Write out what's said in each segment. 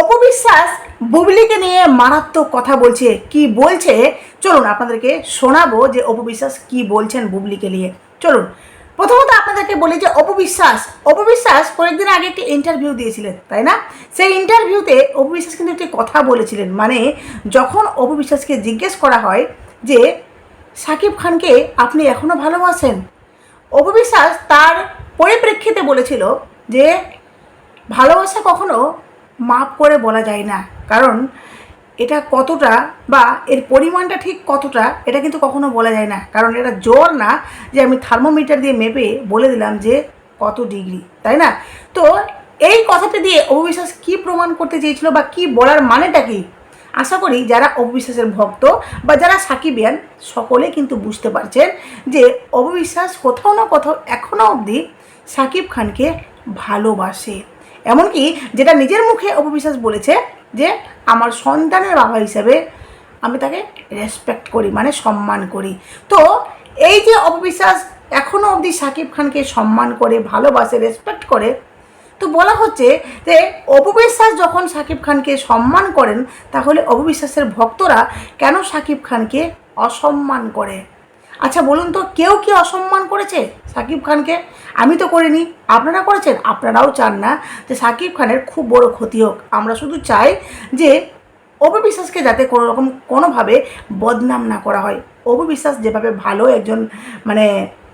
অপবিশ্বাস বুবলিকে নিয়ে মারাত্মক কথা বলছে। কি বলছে? চলুন আপনাদেরকে শোনাবো যে অপবিশ্বাস কি বলছেন বুবলিকে নিয়ে। চলুন। প্রথমত আপনাদেরকে বলি যে অপবিশ্বাস অপবিশ্বাস কয়েকদিন আগে একটি ইন্টারভিউ দিয়েছিলেন, তাই না? সেই ইন্টারভিউতে অপবিশ্বাস কিন্তু একটি কথা বলেছিলেন মানে যখন অপবিশ্বাসকে জিজ্ঞেস করা হয় যে, সাকিব খানকে আপনি এখনও ভালোবাসেন? অপবিশ্বাস তার পরিপ্রেক্ষিতে বলেছিল যে, ভালোবাসা কখনো মাপ করে বলা যায় না। কারণ এটা কতটা বা এর পরিমাণটা ঠিক কতটা, এটা কিন্তু কখনো বলা যায় না। কারণ এটা জোর না যে আমি থার্মোমিটার দিয়ে মেপে বলে দিলাম যে কত ডিগ্রি, তাই না? তো এই কথাটা দিয়ে অবিশ্বাস কি প্রমাণ করতে চেয়েছিল বা কি বলার মানেটা কি? আশা করি যারা অবিশ্বাসের ভক্ত বা যারা সাকিবিয়ান, সকলে কিন্তু বুঝতে পারছেন যে অবিশ্বাস কোথাও না কোথাও এখনও অবধি সাকিব খানকে ভালোবাসে। এমনকি যেটা নিজের মুখে অপবিশ্বাস বলেছে যে আমার সন্তানের বাবা হিসেবে আমি তাকে রেসপেক্ট করি মানে সম্মান করি। তো এই যে অপবিশ্বাস এখনও অবধি সাকিব খানকে সম্মান করে, ভালোবাসে রেসপেক্ট করে, তো বলা হচ্ছে যে অপবিশ্বাস যখন সাকিব খানকে সম্মান করেন, তাহলে অপবিশ্বাসের ভক্তরা কেন সাকিব খানকে অসম্মান করে? আচ্ছা বলুন তো, কেউ কি অসম্মান করেছে সাকিব খানকে? আমি তো করিনি। আপনারা করেছেন? আপনারাও চান না যে সাকিব খানের খুব বড় ক্ষতি হোক। আমরা শুধু চাই যে অপবিশ্বাসকে যাতে কোনো রকম, কোনোভাবে বদনাম না করা হয়। অপবিশ্বাস যেভাবে ভালো একজন মানে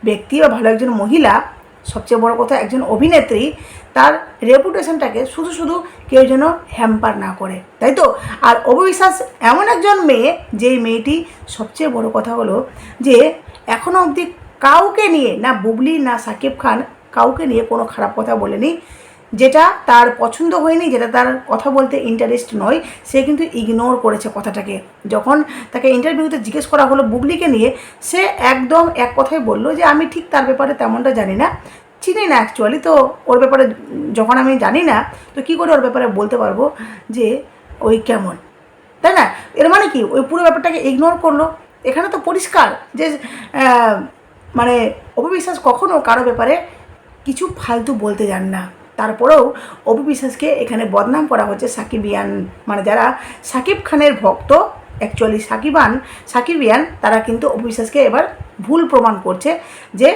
ব্যক্তি বা ভালো একজন মহিলা সবচেয়ে বড় কথা, একজন অভিনেত্রী তার রেপুটেশনটাকে শুধু শুধু কেউ যেন হ্যাম্পার না করে, তাই তো? আর অবিশ্বাস এমন একজন মেয়ে, যেই মেয়েটি সবচেয়ে বড় কথা হলো যে এখনও অবধি কাউকে নিয়ে, না বুবলি, না সাকিব খান, কাউকে নিয়ে কোনো খারাপ কথা বলেনি। যেটা তার পছন্দ হয়নি, যেটা তার কথা বলতে ইন্টারেস্ট নয়, সে কিন্তু ইগনোর করেছে কথাটাকে। যখন তাকে ইন্টারভিউতে জিজ্ঞেস করা হলো বুবলিকে নিয়ে, সে একদম এক কথাই বলল যে, আমি ঠিক তার ব্যাপারে তেমনটা জানি না। চিনি না অ্যাকচুয়ালি তো ওর ব্যাপারে যখন আমি জানি না, তো কী করে ওর ব্যাপারে বলতে পারব যে, ওই কেমন? তাই না? এর মানে কি? ওই পুরো ব্যাপারটাকে ইগনোর করল। এখানে তো পরিষ্কার যে মানে অপবিশ্বাস কখনো কারও ব্যাপারে কিছু ফালতু বলতে যান না। তারপরেও অপবিশ্বাসকে এখানে বদনাম করা হচ্ছে সাকিবিয়ান মানে যারা সাকিব খানের ভক্ত অ্যাকচুয়ালি সাকিবান সাকিবিয়ান তারা কিন্তু অপবিশ্বাসকে এবার ভুল প্রমাণ করছে যে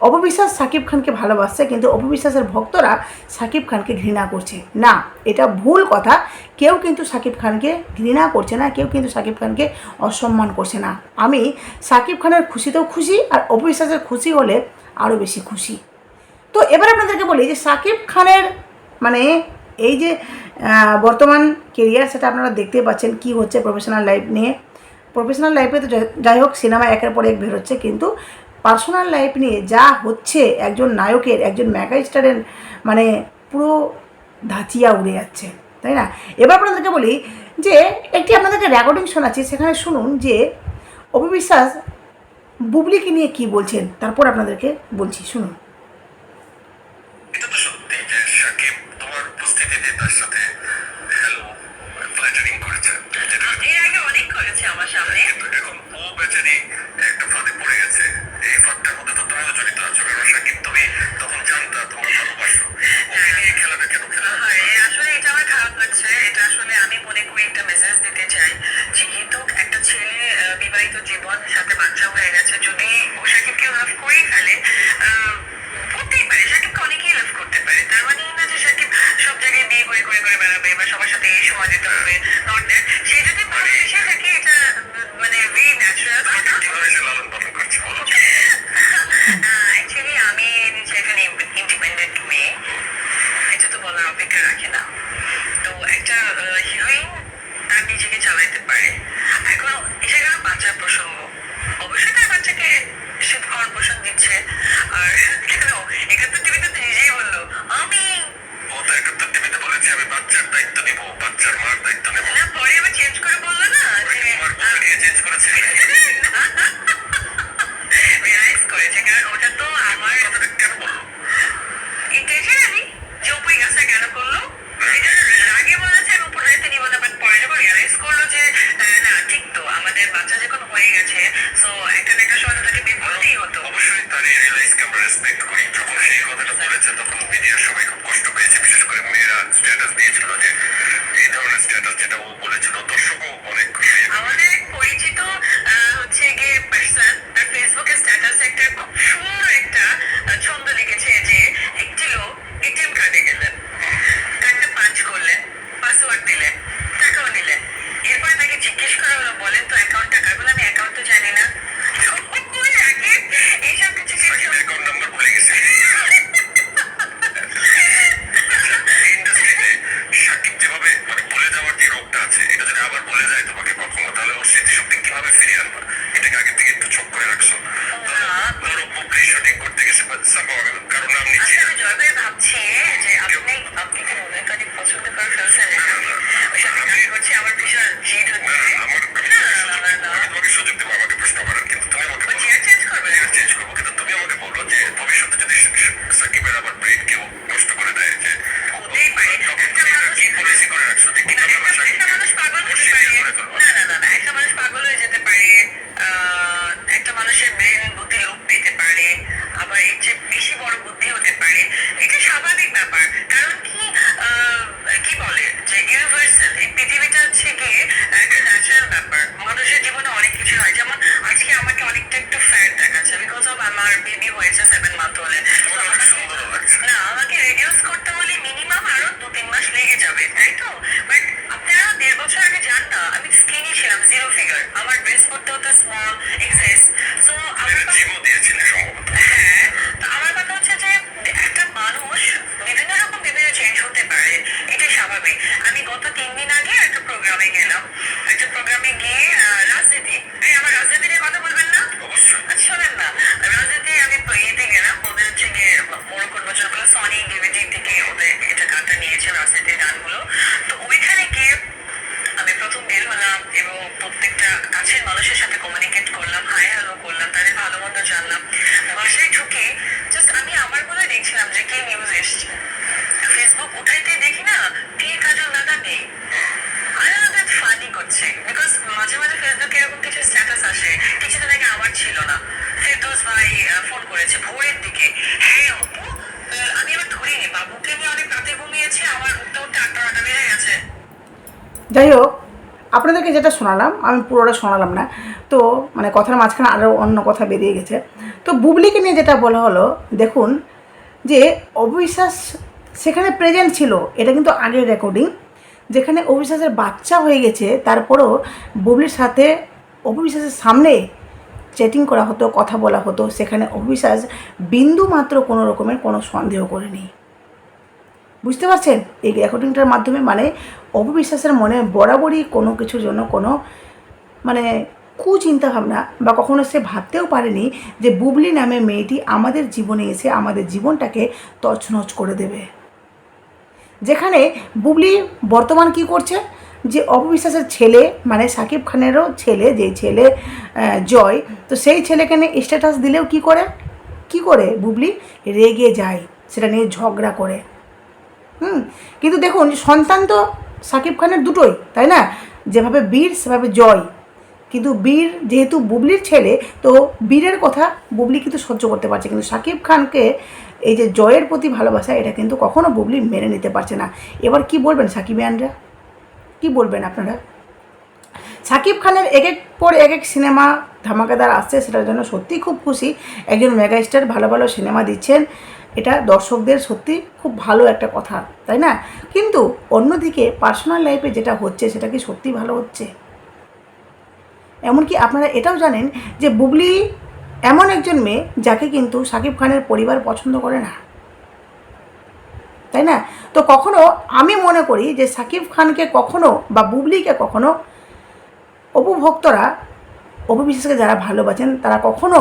অপবিশ্বাস সাকিব খানকে ভালোবাসছে, কিন্তু অপবিশ্বাসের ভক্তরা সাকিব খানকে ঘৃণা করছে। না, এটা ভুল কথা। কেউ কিন্তু সাকিব খানকে ঘৃণা করছে না, কেউ কিন্তু সাকিব খানকে অসম্মান করছে না। আমি সাকিব খানের খুশিতেও খুশি আর অপবিশ্বাসের খুশি হলে আরও বেশি খুশি। তো এবার আপনাদেরকে বলি যে সাকিব খানের মানে এই যে বর্তমান কেরিয়ার সেটা আপনারা দেখতে পাচ্ছেন কি হচ্ছে প্রফেশনাল লাইফ নিয়ে। প্রফেশনাল লাইফে তো যাই- হোক সিনেমা একের পর এক বেরোচ্ছে কিন্তু পার্সোনাল লাইফ নিয়ে যা হচ্ছে, একজন নায়কের, একজন মেগা স্টারের মানে পুরো ধাঁচিয়া উড়ে যাচ্ছে, তাই না? এবার আপনাদেরকে বলি যে, একটি আপনাদেরকে রেকর্ডিং শোনাচ্ছি, সেখানে শুনুন যে অপবিশ্বাস বুবলিকে নিয়ে কি বলছেন, তারপর আপনাদেরকে বলছি, শুনুন। এটা তো সবার সাথে এই সময় দিতে হবে। নট দ্যাট সে समोर গানগুলো তো ওইখানে গিয়ে আমি প্রথম বের হলাম এবং প্রত্যেকটা কাছের মানুষের সাথে কমিউনিকেট করলাম হাই হ্যালো করলাম, তাদের ভালো মন্দ জানলাম বাসায় ঢুকে জাস্ট আমি আমার বলে দেখছিলাম যে কি নিউজ এসছে। ফেসবুক উঠাইতে দেখি না কাজল দাদা নেই। Funny করছে। বিকজ মাঝে মাঝে ফেসবুকে এরকম কিছু স্ট্যাটাস আসে, কিছুদিন আগে আমার ছিল না। ফেরদৌস ভাই ফোন করেছে ভোরের দিকে। হ্যাঁ অপু আমি আবার ধরিনি, বাবুকে নিয়ে অনেক রাতে ঘুমিয়েছি, আমার উঠতে যাই হোক আপনাদেরকে যেটা শোনালাম, আমি পুরোটা শোনালাম না, তো মানে কথার মাঝখানে আরও অন্য কথা বেরিয়ে গেছে। তো বুবলিকে নিয়ে যেটা বলা হলো, দেখুন, যে অবিশ্বাস সেখানে প্রেজেন্ট ছিল, এটা কিন্তু আগের রেকর্ডিং যেখানে অবিশ্বাসের বাচ্চা হয়ে গেছে, তারপরেও বুবলির সাথে অবিশ্বাসের সামনে চ্যাটিং করা হতো, কথা বলা হতো, সেখানে অবিশ্বাস বিন্দু মাত্র কোনো রকমের কোনো সন্দেহ করেনি। বুঝতে পারছেন? এই রেকর্ডিংটার মাধ্যমে মানে অপবিশ্বাসের মনে বরাবরই কোনো কিছুর জন্য কোনো মানে কুচিন্তা ভাবনা বা কখনো সে ভাবতেও পারেনি যে বুবলি নামে মেয়েটি আমাদের জীবনে এসে আমাদের জীবনটাকে তছনছ করে দেবে। যেখানে বুবলি বর্তমান কি করছে? যে অপবিশ্বাসের ছেলে মানে সাকিব খানেরও ছেলে, যে ছেলে জয়, তো সেই ছেলেকে স্ট্যাটাস দিলেও কি করে? কি করে বুবলি? রেগে যায়। সেটা নিয়ে ঝগড়া করে। হুম, কিন্তু দেখুন, সন্তান তো সাকিব খানের দুটোই, তাই না? যেভাবে বীর, সেভাবে জয়। কিন্তু বীর যেহেতু বুবলির ছেলে, তো বীরের কথা বুবলি কিন্তু সহ্য করতে পারছে কিন্তু সাকিব খানকে এই যে জয়ের প্রতি ভালোবাসা, এটা কিন্তু কখনো বুবলি মেনে নিতে পারছে না। এবার কি বলবেন সাকিবিয়ানরা কি বলবেন আপনারা? সাকিব খানের এক এক পর এক এক সিনেমা ধামাকাদার আসছে, সেটার জন্য সত্যিই খুব খুশি। একজন মেগাস্টার ভালো ভালো সিনেমা দিচ্ছেন। এটা দর্শকদের সত্যি খুব ভালো একটা কথা, তাই না? কিন্তু অন্যদিকে পার্সোনাল লাইফে যেটা হচ্ছে সেটা কি সত্যি ভালো হচ্ছে? এমনকি আপনারা এটাও জানেন যে বুবলি এমন একজন মেয়ে যাকে কিন্তু সাকিব খানের পরিবার পছন্দ করে না। তাই না? তো কখনো আমি মনে করি যে সাকিব খানকে কখনো বা বুবলিকে কখনো অপভক্তরা, অপবিশ্বাসকে যারা ভালোবাসেন, তারা কখনো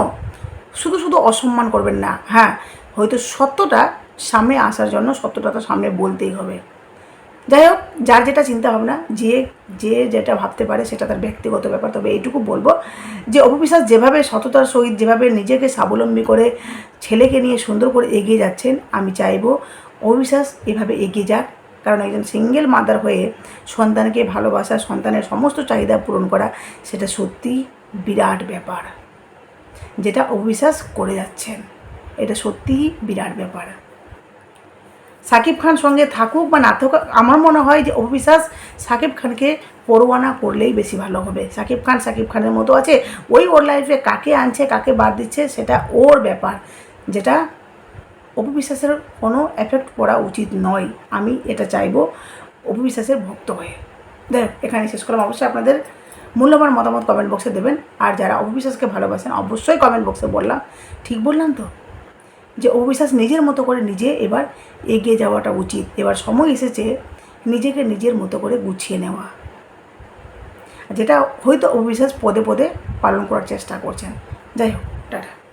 শুধু শুধু অসম্মান করবেন না। হ্যাঁ হয়তো সত্যটা সামনে আসার জন্য সত্যটা তো সামনে বলতেই হবে। যাই হোক, যার যেটা চিন্তা ভাবনা, যে যে যেটা ভাবতে পারে সেটা তার ব্যক্তিগত ব্যাপার, তবে এইটুকু বলব যে অপবিশ্বাস যেভাবে সততার সহিত, যেভাবে নিজেকে স্বাবলম্বী করে ছেলেকে নিয়ে সুন্দর করে এগিয়ে যাচ্ছেন, আমি চাইব অবিশ্বাস এভাবে এগিয়ে যাক। কারণ একজন সিঙ্গেল মাদার হয়ে সন্তানকে ভালোবাসা, সন্তানের সমস্ত চাহিদা পূরণ করা, সেটা সত্যি বিরাট ব্যাপার, যেটা অবিশ্বাস করে যাচ্ছেন। এটা সত্যিই বিরাট ব্যাপার। সাকিব খান সঙ্গে থাকুক বা না থাকুক, আমার মনে হয় যে অবিশ্বাস সাকিব খানকে পরোয়ানা করলেই বেশি ভালো হবে। সাকিব খান সাকিব খানের মতো আছে, ওই ওর লাইফে কাকে আনছে, কাকে বাদ দিচ্ছে, সেটা ওর ব্যাপার। যেটা অপবিশ্বাসের কোনো এফেক্ট পড়া উচিত নয়, আমি এটা চাইব অপবিশ্বাসের ভক্ত হয়ে। দেখ এখানে শেষ করলাম। অবশ্যই আপনাদের মূল্যবান মতামত কমেন্ট বক্সে দেবেন। আর যারা অপবিশ্বাসকে ভালোবাসেন, অবশ্যই কমেন্ট বক্সে বললাম। ঠিক বললাম তো? যে অবিশ্বাস নিজের মতো করে নিজে এবার এগিয়ে যাওয়াটা উচিত। এবার সময় এসেছে নিজেকে নিজের মতো করে গুছিয়ে নেওয়া। যেটা হয়তো অবিশ্বাস পদে পদে পালন করার চেষ্টা করছেন। যাই হোক, টাটা।